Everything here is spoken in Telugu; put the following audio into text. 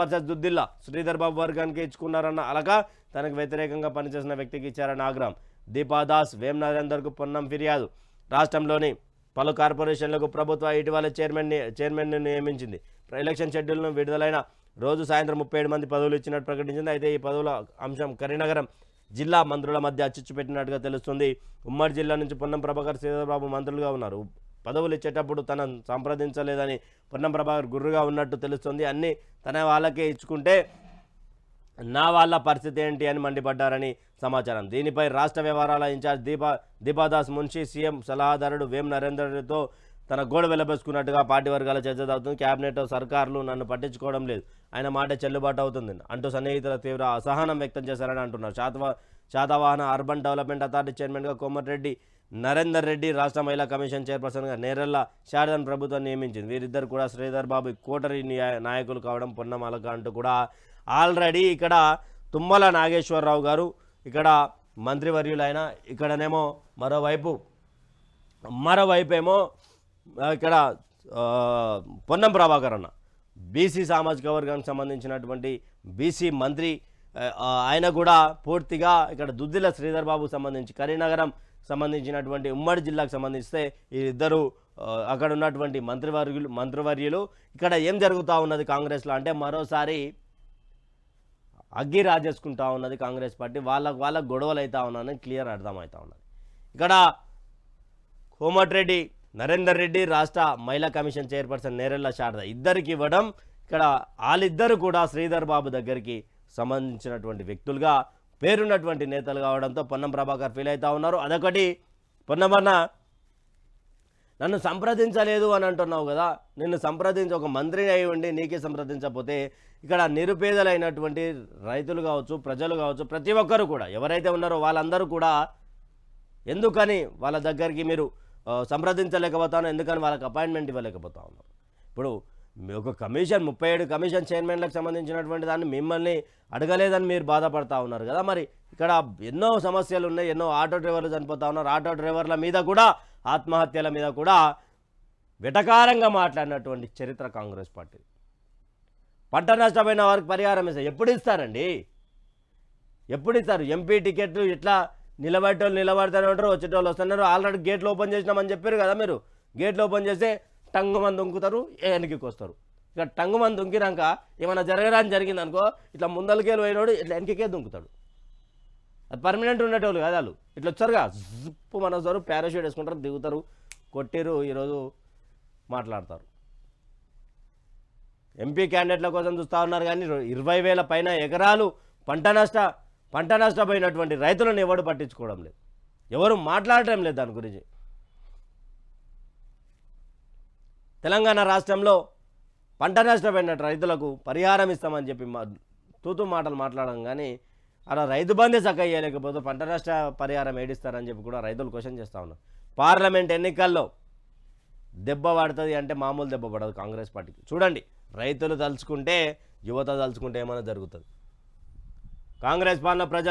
వర్సెస్ దుద్దిల్లా శ్రీధర్ బాబు వర్గానికి ఇచ్చుకున్నారన్న అలక తనకు వ్యతిరేకంగా పనిచేసిన వ్యక్తికి ఇచ్చారన్న ఆగ్రహం. దీపాదాస్ వేమ్ నరేందర్కు పొన్నం ఫిర్యాదు. రాష్ట్రంలోని పలు కార్పొరేషన్లకు ప్రభుత్వ ఇటీవల చైర్మన్ చైర్మన్ను నియమించింది. ఎలక్షన్ షెడ్యూల్ను విడుదలైన రోజు సాయంత్రం ముప్పై ఏడు మంది పదవులు ఇచ్చినట్టు ప్రకటించింది. అయితే ఈ పదవుల అంశం కరీంనగరం జిల్లా మంత్రుల మధ్య చిచ్చు పెట్టినట్టుగా తెలుస్తుంది. ఉమ్మడి జిల్లా నుంచి పొన్నం ప్రభాకర్ శ్రీధరబాబు మంత్రులుగా ఉన్నారు. పదవులు ఇచ్చేటప్పుడు తనను సంప్రదించలేదని పొన్నం ప్రభాకర్ గుర్రుగా ఉన్నట్టు తెలుస్తుంది. అన్నీ తన వాళ్ళకే ఇచ్చుకుంటే నా వాళ్ళ పరిస్థితి ఏంటి అని మండిపడ్డారని సమాచారం. దీనిపై రాష్ట్ర వ్యవహారాల ఇన్ఛార్జ్ దీపా దీపాదాస్ మున్షి సీఎం సలహాదారుడు వేం నరేందర్తో తన గోడ వెలబెసుకున్నట్టుగా పార్టీ వర్గాల చర్చ జరుగుతుంది. క్యాబినెట్ సర్కార్లు నన్ను పట్టించుకోవడం లేదు. ఆయన మాట చెల్లుబాటు అవుతుంది. అంటూ సన్నిహితుల తీవ్ర అసహనం వ్యక్తం చేశారని అంటున్నారు. Satava Satavahana urban development authority చైర్మన్గా కోమటిరెడ్డి నరేందర్ రెడ్డి రాష్ట్ర మహిళా కమిషన్ చైర్పర్సన్గా నేరెళ్ళ శారదన్ ప్రభుత్వం నియమించింది. వీరిద్దరు కూడా శ్రీధర్ బాబు కోటరి నాయకులు కావడం పొన్నమలక అంటూ కూడా ఆల్రెడీ ఇక్కడ తుమ్మల నాగేశ్వరరావు గారు ఇక్కడ మంత్రివర్యులైన ఇక్కడనేమో మరోవైపు మరోవైపు ఏమో ఇక్కడ పొన్నం ప్రభాకర్ అన్న బీసీ సామాజిక వర్గానికి సంబంధించినటువంటి బీసీ మంత్రి ఆయన కూడా పూర్తిగా ఇక్కడ దుద్దిల శ్రీధర్ బాబుకు సంబంధించి కరీనగరం సంబంధించినటువంటి ఉమ్మడి జిల్లాకు సంబంధిస్తే ఈ ఇద్దరు అక్కడ ఉన్నటువంటి మంత్రివర్యులు మంత్రివర్యులు. ఇక్కడ ఏం జరుగుతూ ఉన్నది కాంగ్రెస్లో అంటే మరోసారి అగ్గి రాజేసుకుంటా ఉన్నది కాంగ్రెస్ పార్టీ. వాళ్ళకు వాళ్ళకు గొడవలు అవుతా ఉన్నాయని క్లియర్ అర్థమవుతా ఉన్నది. ఇక్కడ కోమటిరెడ్డి నరేందర్ రెడ్డి రాష్ట్ర మహిళా కమిషన్ చైర్పర్సన్ నేరెళ్ళ శారద ఇద్దరికి ఇవ్వడం ఇక్కడ వాళ్ళిద్దరు కూడా శ్రీధర్ బాబు దగ్గరికి సంబంధించినటువంటి వ్యక్తులుగా పేరున్నటువంటి నేతలు కావడంతో పొన్నం ప్రభాకర్ ఫీల్ అవుతా ఉన్నారు. అదొకటి. పొన్నమన్న నన్ను సంప్రదించలేదు అని అంటున్నావు కదా నిన్ను సంప్రదించి ఒక మంత్రిని అయి ఉండి నీకే సంప్రదించకపోతే ఇక్కడ నిరుపేదలైనటువంటి రైతులు కావచ్చు ప్రజలు కావచ్చు ప్రతి ఒక్కరు కూడా ఎవరైతే ఉన్నారో వాళ్ళందరూ కూడా ఎందుకని వాళ్ళ దగ్గరికి మీరు సంప్రదించలేకపోతాను ఎందుకని వాళ్ళకి అపాయింట్మెంట్ ఇవ్వలేకపోతా ఉన్నారు? ఇప్పుడు ఒక కమిషన్ ముప్పై ఏడు కమిషన్ చైర్మన్లకు సంబంధించినటువంటి దాన్ని మిమ్మల్ని అడగలేదని మీరు బాధపడతా ఉన్నారు కదా. మరి ఇక్కడ ఎన్నో సమస్యలు ఉన్నాయి ఎన్నో ఆటో డ్రైవర్లు చనిపోతా ఉన్నారు. ఆటో డ్రైవర్ల మీద కూడా ఆత్మహత్యల మీద కూడా వెటకారంగా మాట్లాడినటువంటి చరిత్ర కాంగ్రెస్ పార్టీ. పంట నష్టమైన వారికి పరిహారం ఇస్తారు. ఎప్పుడు ఇస్తారండి? ఎప్పుడు ఇస్తారు? ఎంపీ టికెట్లు ఇట్లా నిలబడేటోళ్ళు నిలబడతానే ఉంటారు వచ్చేటోళ్ళు వస్తున్నారు. ఆల్రెడీ గేట్లు ఓపెన్ చేసినామని చెప్పారు కదా మీరు. గేట్లు ఓపెన్ చేస్తే టంగు మంది దుంకుతారు వెనక్కి వస్తారు. ఇక టంగు మంది ఏమైనా జరగడానికి జరిగింది అనుకో ఇట్లా ముందలకేలు పోయినోడు ఇట్లా వెనకకే దొంకుతాడు. అది పర్మనెంట్ ఉండేటోళ్ళు కదా వాళ్ళు. ఇట్లా వచ్చారుగా జిప్పు మన వస్తారు పారాషూట్ వేసుకుంటారు దిగుతారు కొట్టిరు ఈరోజు మాట్లాడతారు. ఎంపీ క్యాండిడేట్ల కోసం చూస్తూ ఉన్నారు కానీ ఇరవై వేల పైన ఎకరాలు పంట నష్ట పంట నష్టపోయినటువంటి రైతులను ఎవడు పట్టించుకోవడం లేదు. ఎవరు మాట్లాడటం లేదు దాని గురించి. తెలంగాణ రాష్ట్రంలో పంట నష్టపోయిన రైతులకు పరిహారం ఇస్తామని చెప్పి మా తూతు మాటలు మాట్లాడడం కానీ అలా రైతు బంధే చక్కగా చేయలేకపోతే పంట నష్ట పరిహారం ఏడిస్తారని చెప్పి కూడా రైతులు క్వశ్చన్ చేస్తూ ఉన్నారు. పార్లమెంట్ ఎన్నికల్లో దెబ్బ పడుతుంది అంటే మామూలు దెబ్బ పడదు కాంగ్రెస్ పార్టీకి. చూడండి రైతులు తలుచుకుంటే యువత తలుచుకుంటే ఏమైనా జరుగుతుంది. కాంగ్రెస్ పాలన ప్రజలు